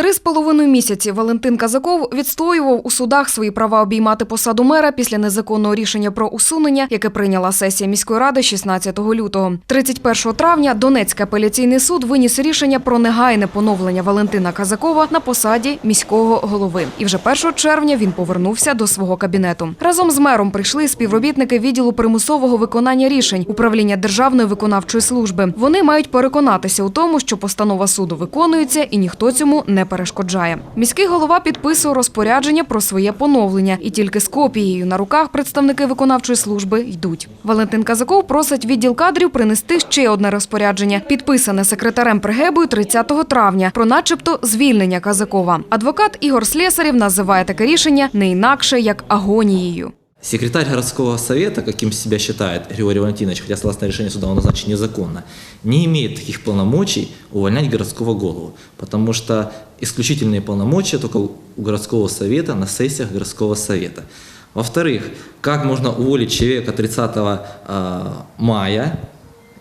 Три з половиною місяці Валентин Казаков відстоював у судах свої права обіймати посаду мера після незаконного рішення про усунення, яке прийняла сесія міської ради 16 лютого. 31 травня Донецький апеляційний суд виніс рішення про негайне поновлення Валентина Казакова на посаді міського голови. І вже 1 червня він повернувся до свого кабінету. Разом з мером прийшли співробітники відділу примусового виконання рішень управління Державної виконавчої служби. Вони мають переконатися у тому, що постанова суду виконується і ніхто цьому не перешкоджає. Міський голова підписує розпорядження про своє поновлення, і тільки з копією на руках представники виконавчої служби йдуть. Валентин Казаков просить відділ кадрів принести ще одне розпорядження, підписане секретарем Пригебою 30 травня, про начебто звільнення Казакова. Адвокат Ігор Слєсарів називає таке рішення не інакше як агонією. Секретарь городского совета, каким себя считает Григорий Валентинович, хотя согласно решению суда он назначен незаконно, не имеет таких полномочий увольнять городского голову, потому что исключительные полномочия только у городского совета на сессиях городского совета. Во-вторых, как можно уволить человека 30 э, мая,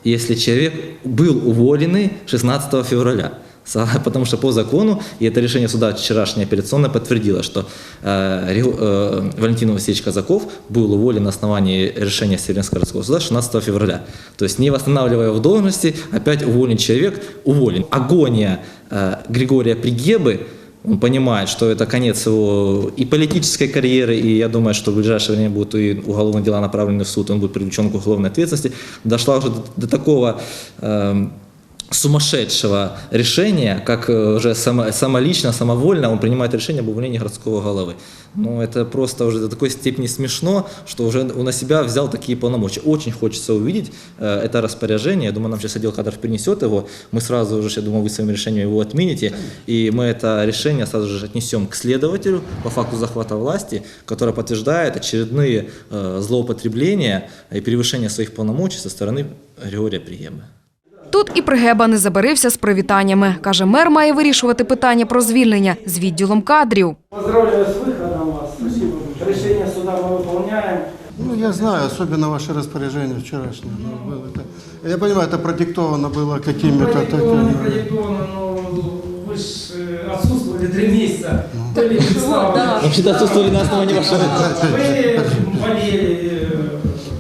если человек был уволенный 16 февраля? Потому что по закону, и это решение суда вчерашнее апелляционное подтвердило, что э, э, Валентин Васильевич Казаков был уволен на основании решения Северинского городского суда 16 февраля. То есть не восстанавливая в должности, опять уволен человек, уволен. Агония э, Григория Пригебы, он понимает, что это конец его и политической карьеры, и я думаю, что в ближайшее время будут и уголовные дела направлены в суд, он будет привлечен к уголовной ответственности, дошла уже до, до такого эм, сумасшедшего решения, как э, уже само, самолично, самовольно он принимает решение об увольнении городского головы. Ну, это просто уже до такой степени смешно, что уже он на себя взял такие полномочия. Очень хочется увидеть э, это распоряжение. Я думаю, нам сейчас отдел кадров принесет его. Мы сразу уже, я думаю, вы своим решением его отмените. И мы это решение сразу же отнесем к следователю по факту захвата власти, которое подтверждает очередные э, злоупотребления и превышение своих полномочий со стороны Григория Приемы. Тут і Пригеба не забарився з привітаннями. Каже, мер має вирішувати питання про звільнення з відділом кадрів. Поздравляю с выходом вас. Спасибо. Решение суда мы выполняем. Ну, я знаю, особенно ваше распоряжение вчерашнее. ну, было это- Я понимаю, это продиктовано было какими-то Продиктовано, такими... продиктовано, но вы же отсутствовали три месяца. Ну. Были представлены. Вообще-то отсутствовали на основании вашего... Вы болели.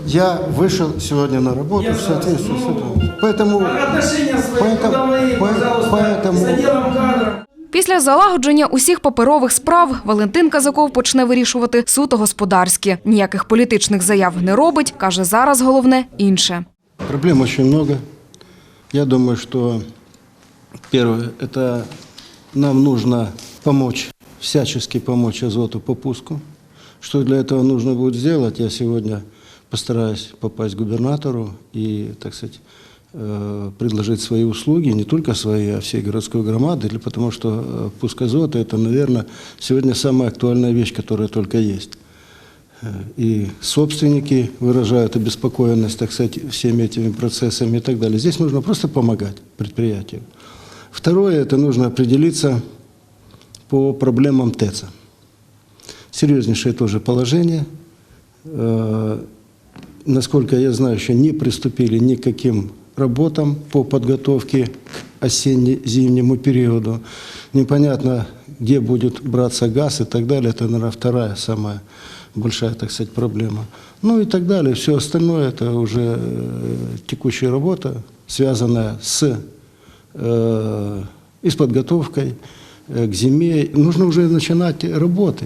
Я вышел сегодня на работу Я в соответствии с знаю. этим. Поэтому... э, Отношения свои Поэтому- трудовые, по- пожалуйста, поэтому- с отделом кадров. Після залагодження усіх паперових справ Валентин Казаков почне вирішувати суто господарські. Ніяких політичних заяв не робить. Каже, зараз головне інше. Проблем очень много. Я думаю, что первое, это нам нужно помочь, всячески помочь Азоту по пуску. Что для этого нужно будет сделать, я сегодня постараюсь попасть к губернатору и, так сказать, э, предложить свои услуги, не только свои, а всей городской громады, потому что э, пуск азота – это, наверное, сегодня самая актуальная вещь, которая только есть. Э, И собственники выражают обеспокоенность, так сказать, всеми этими процессами и так далее. Здесь нужно просто помогать предприятию. Второе – это нужно определиться по проблемам ТЭЦа. Серьезнейшее тоже положение. Насколько я знаю, еще не приступили ни к каким работам по подготовке к осенне-зимнему периоду. Непонятно, где будет браться газ и так далее. Это, наверное, вторая самая большая, так сказать, проблема. Ну и так далее. Все остальное – это уже э, текущая работа, связанная с, э, и с подготовкой э, к зиме. Нужно уже начинать работы.